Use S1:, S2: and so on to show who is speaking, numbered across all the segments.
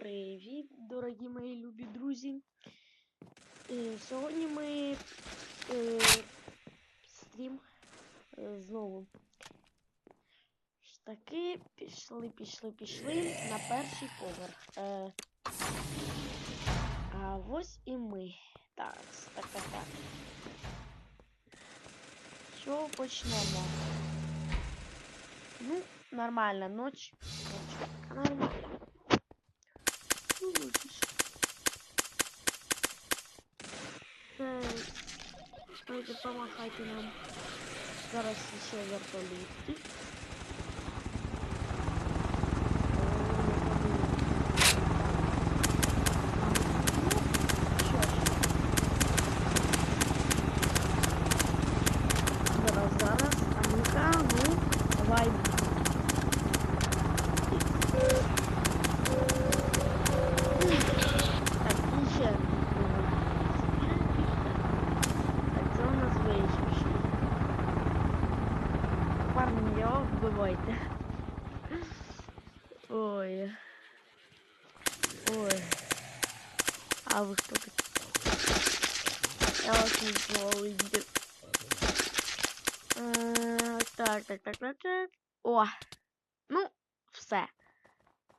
S1: Привіт, дорогі мої любі друзі. Е, Сьогодні ми е, стрім е, знову. Таки, пішли, пішли, пішли на перший поверх. Е, а ось і ми. Так, так, так, так. Що почнемо? Ну, нормально. Ніч. Нормально. Давайте помахайте нам. Зараз ще вертоліт. Зараз, зараз, а ну-ка, ну, давай. Так, і ще. Так, це у нас вийшовши. Вбивайте. Ой. Ой. А ви хто такі? Я вас не знаю. Так, так, так, так, так. О! Ну, все.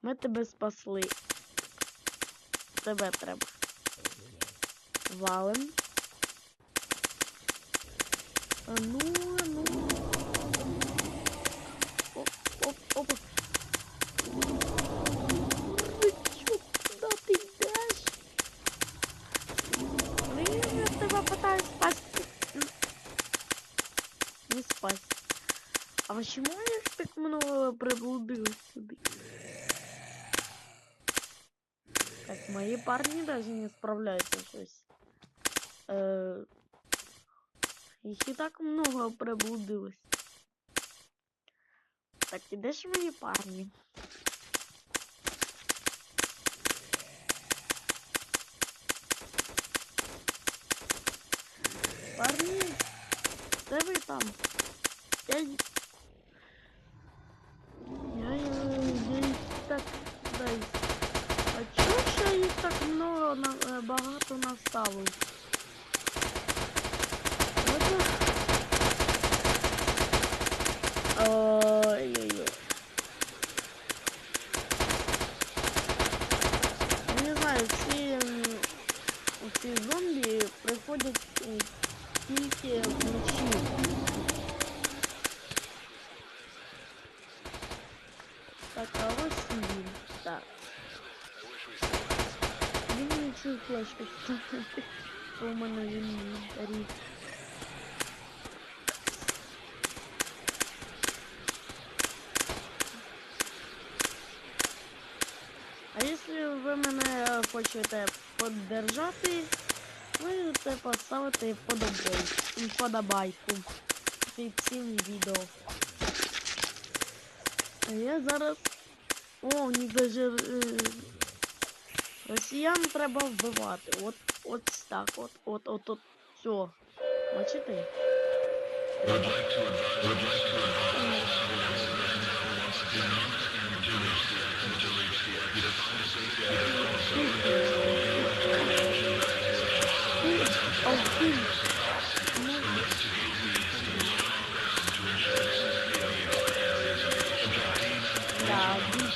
S1: Ми тебе спасли. Тебе треба. Валим. А ну, а ну. Оп, оп, оп. Ти чо, куди ти йдеш? Блін, я тебе питаю спасти. Не спасти. А почему я так много приблудилась сюда? Так, мои парни даже не справляются щось. Э, их и так много приблудилось. Так, і де ж мої парні? Парні, де ви там? Я... й- Я, я, я їх так дай. А чого ж я їх так много на, е, багато наставив? Ось я- Ой-ой-ой. Я не знаю, ці, м, ці зомбі приходять Давайте включим. Так, а вот сидим. Так. Дима ничего плачка. чую флешку. Сломанный инвентарь. А якщо ви мене э, хочете поддержати, можете поставити подобай вподобайку під цим відео. А я зараз. О, ніби даже е... росіян треба вбивати. От от так, от, от, от, от. Все. Бачите?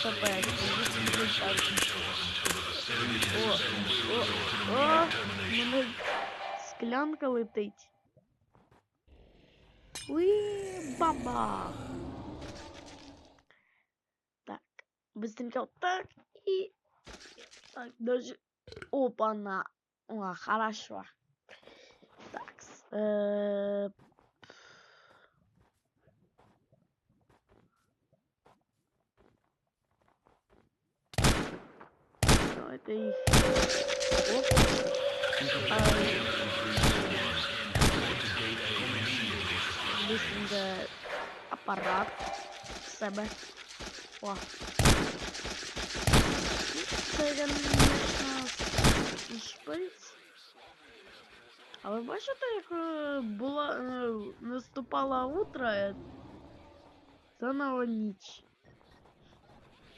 S2: Is
S1: О, о, о, мене склянка летить. Уи, баба. Так, быстренько так и так даже опа-на. О, хорошо. Так, с- э, А, Быстренько апарат в себе. О. Це, конечно, і шпиць. А ви бачите, як е, була е, наступала утро, е, заново ніч.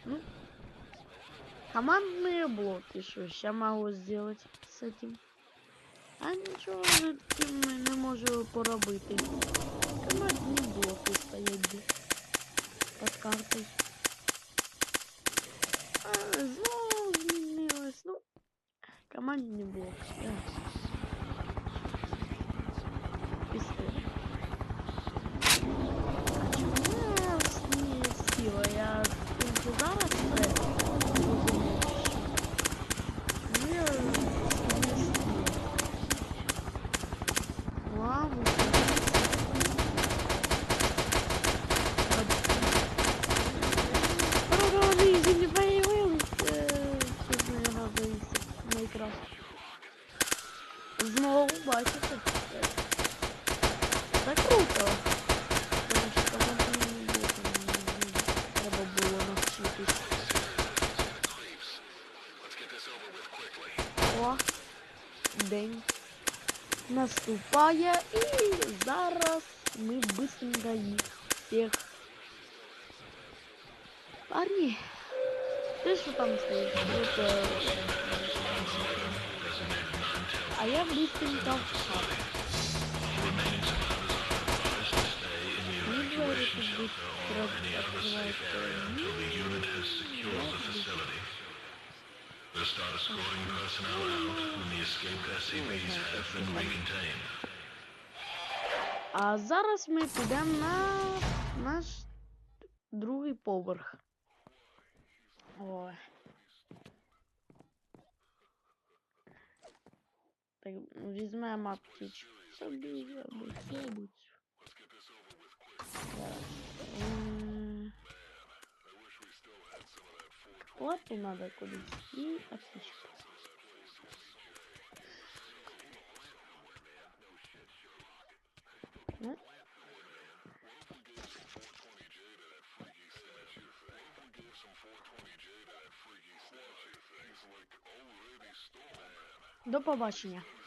S1: Ну, Командные блоки, что я могу сделать с этим? А нічого з цим ми не можу поробити. Командні блоки стоять десь під картою. А, знову змінилось. Ну, командні блоки, день наступає і зараз ми быстренько їх всіх. Парні, ти що там стоїш? Тут, е, А я быстренько в хату. Ні двері тут быстро відкриваються, ні двері.
S2: They'll start escorting personnel out when the escaped SCVs have been recontained.
S1: А зараз ми підемо на наш другий поверх. Ой. Так, візьмемо аптечку собі або що-небудь. Лапу надо кудись і аптечку. Ну, До побачення.